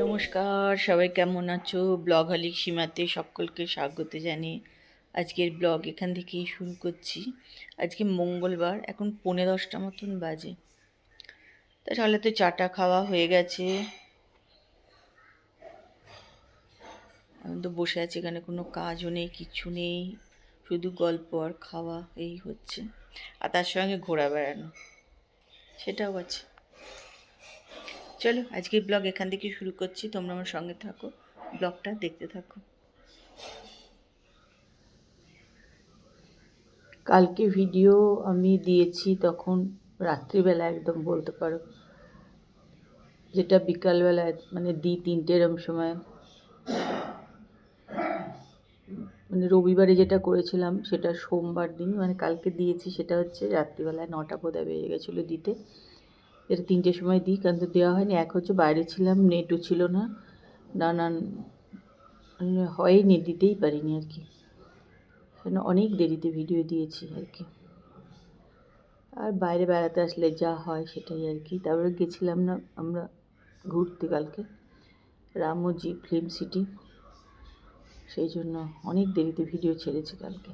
নমস্কার, সবাই কেমন আছো? ব্লগ হলিক সীমাতে সকলকে স্বাগত জানিয়ে আজকের ব্লগ এখান থেকেই শুরু করছি। আজকে মঙ্গলবার, এখন পৌনে দশটা মতন বাজে। তা সকালে তো চাটা খাওয়া হয়ে গেছে। আমি তো বসে আছি, এখানে কোনো কাজও নেই, কিছু নেই। শুধু গল্প আর খাওয়া এই হচ্ছে। আর তার সঙ্গে ঘোরা বেড়ানো, সেটাও আছে। চলো, আজকের ব্লগ এখান থেকে শুরু করছি। তোমরা আমার সঙ্গে থাকো ব্লগটা দেখতে থাকো। কালকে ভিডিও আমি দিয়েছি তখন রাত্রিবেলা একদম বলতে পারো। যেটা বিকালবেলায় মানে দি তিনটে এরম সময়। মানে রবিবারে যেটা করেছিলাম সেটা সোমবার দিন মানে কালকে দিয়েছি সেটা হচ্ছে রাত্রিবেলায় নটা বোধহয় বেজে গেছিল দিতে। এটা তিনটের সময় দিই, কারণ তো দেওয়া হয়নি। এক হচ্ছে বাইরে ছিলাম, নেটও ছিল না। নানান মানে হয়নি, দিতেই পারিনি আর কি। সেজন্য অনেক দেরিতে ভিডিও দিয়েছি আর কি। আর বাইরে বেড়াতে আসলে যা হয় সেটাই আর কি। তারপরে গেছিলাম না আমরা ঘুরতে কালকে রামোজি ফিল্ম সিটি। সেই জন্য অনেক দেরিতে ভিডিও ছেড়েছি কালকে।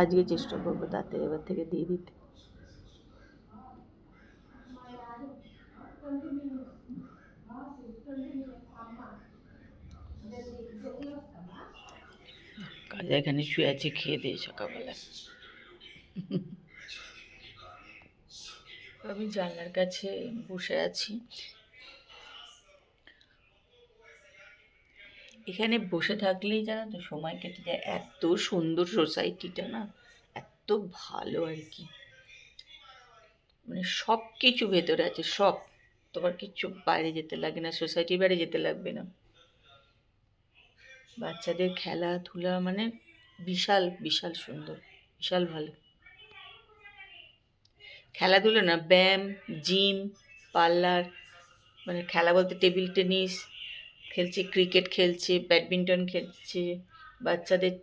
আজকে চেষ্টা করব তাড়াতাড়ি এবার থেকে দিয়ে দিতে। কাজে এখানে শুয়ে আছে, খেয়ে দিয়ে সকালবেলা। আমি জানলার কাছে বসে আছি। এখানে বসে থাকলেই জানো তো সময় কেটে যায়। এত সুন্দর সোসাইটিটা না, এত ভালো আর কি। মানে সব কিছু ভেতরে আছে, সব। তোমার কিচ্ছু বাইরে যেতে লাগে না সোসাইটির বাইরে যেতে লাগবে না। বাচ্চাদের খেলাধুলা মানে বিশাল বিশাল সুন্দর, বিশাল ভালো। খেলাধুলো না, ব্যায়াম জিম পার্লার মানে খেলা বলতে টেবিল টেনিস খেলছে ক্রিকেট খেলছে ব্যাডমিন্টন খেলছে বাচ্চাদের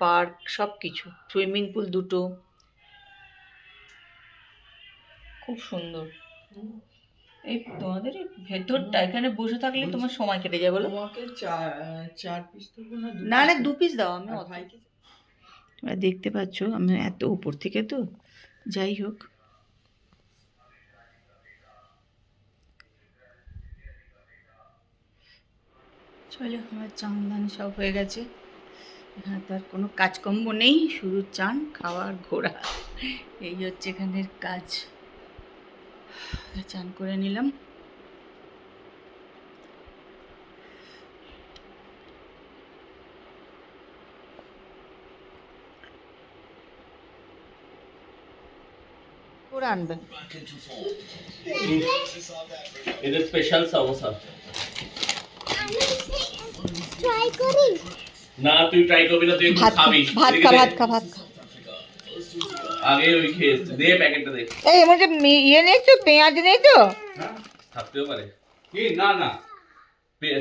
পার্ক সব কিছু সুইমিং পুল দুটো। খুব সুন্দর। এই তোমাদের এই ভেতরটা এখানে বসে থাকলে তোমার সময় কেটে যাবে বলো। তোমাকে চার চার পিস না না দু পিস দাও আমি তোমরা দেখতে পাচ্ছ আমি এত উপর থেকে তো যাই হোক। চলো আমার চান দান সব হয়ে গেছে। এখানে তার কোনো কাজকর্ম নেই শুধু চান খাওয়া ঘোরা। এই হচ্ছে এখানের কাজ। চান করে নিলাম। করে আনবেন। এদের স্পেশাল সমোসা ট্রাই করি? না তুই ট্রাই করবি না তুই একটু খাবি। ভাত খা ভাত খা ভাত খা। আগে ওই খেয়ে দে প্যাকেটটা দে। এই মধ্যে ইয়ে নেই তো পেঁয়াজ নেই তো? থাকতেও পারে। কি? না না।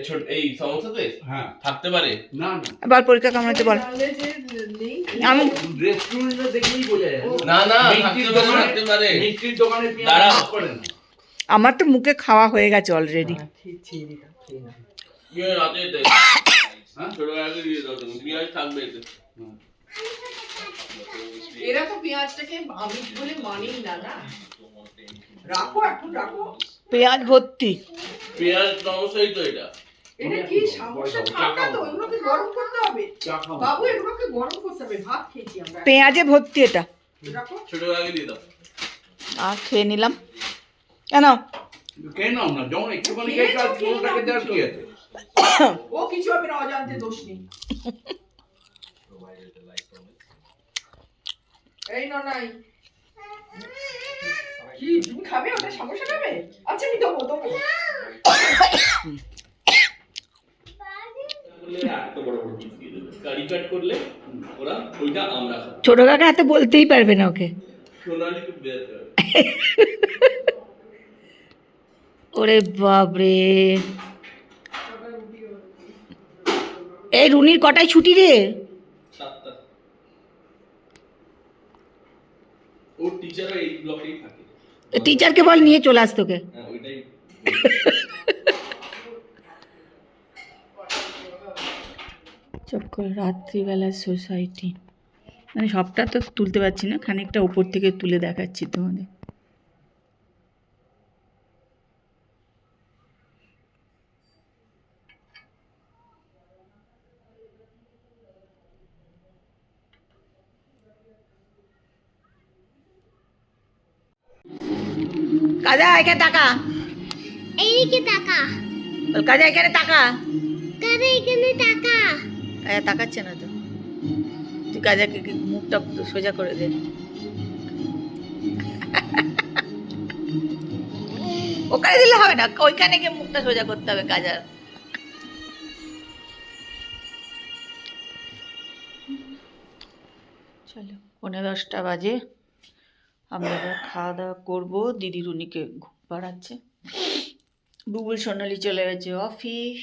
ছোট এই সমোসাতে হ্যাঁ। থাকতে পারে? না না। বল পরীক্ষা কামড়াতে বল। আমি রেস্টুরেন্টে দেখলেই বোঝা যায়। না না থাকতে পারে দোকানে থাকতে পারে। মিষ্টির দোকানে পেঁয়াজ দাঁড়াও। ভাগ করে না। আমার তো মুখে খাওয়া হয়ে গেছে অলরেডি ইয়ে রাতে দে হ্যাঁ? ছোট আগে দিয়ে দাও তুমি পেঁয়াজ থাকবে এতে। এরা তো পেঁয়াজটাকে আমিষ বলে মানেই না না? রাখো এখন রাখো। পেঁয়াজ ভর্তি। পেঁয়াজ সমোসাই তো এটা। এটা কি সমস্যা? ঠান্ডা তো এগুলোকে গরম করতে হবে। বাবু এগুলোকে গরম করতে হবে ভাত খেয়েছি আমরা। পেঁয়াজে ভর্তি এটা। রাখো। ছোট দিয়ে দাও। আর খেয়ে নিলাম। কেন? কে নাও না যখন একটুখানি খেয়ে দেওয়ার কি আছে? ও কিছু না, অজান্তে দোষ নেই। এই না, নাই। কি খাবে? ওটা সমস্যা আচ্ছা আমি দেবো দেবো। ছোট কাকা হাতে বলতেই পারবে না ওকে। ওরে বাপরে। এই রুনির কটায় ছুটি রে? টিচারকে বল নিয়ে চলে আস তোকে। হ্যাঁ চক্কর রাত্রিবেলার সোসাইটি মানে সবটা তো তুলতে পারছি না খানিকটা ওপর থেকে তুলে দেখাচ্ছি তোমাদের। কাজা এখানে টাকা। এইদিকে টাকা। কাজা এখানে টাকা। কারে এখানে টাকা। কাজা তাকাচ্ছে না তো। তুই কাজাকে মুখটা সোজা করে দে। ওখানে দিলে হবে না ওইখানে গিয়ে মুখটা সোজা করতে হবে কাজার চলো পনেরো দশটা বাজে। আমরা এবার খাওয়া দাওয়া করব। দিদি রুনিকে ঘুম পাড়াচ্ছে। বুবুল সোনালি চলে গেছে অফিস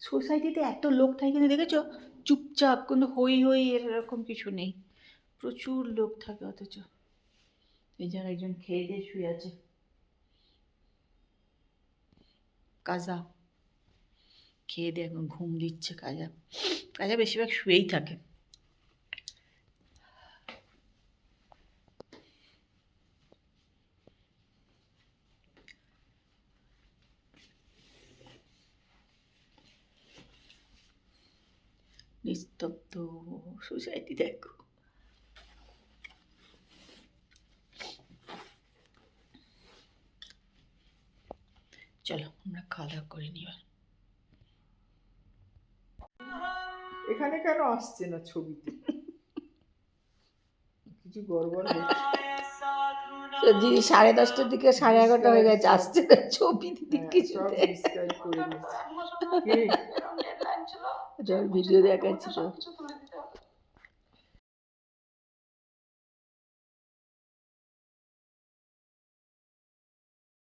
সোসাইটিতে এত লোক থাকে কিন্তু দেখেছ? চুপচাপ, কোনো হই হই এরকম কিছু নেই। প্রচুর লোক থাকে অথচ। এই যার একজন খেয়ে দিয়ে শুয়ে আছে। কাজা। খেয়ে দিয়ে এখন ঘুম দিচ্ছে কাজা। কাজা বেশিরভাগ শুয়েই থাকে। নিস্তব্ধ। সোসাইটি দেখো চলো আমরা খাওয়া দাওয়া করে নিই এখানে কেন আসছে না ছবিতে? কিছু গড়বড় হচ্ছে। দিদি সাড়ে দশটার দিকে সাড়ে এগারোটা হয়ে গেছে আসছে না ছবি দিদি কিছু ভিডিও দেখাচ্ছি তো।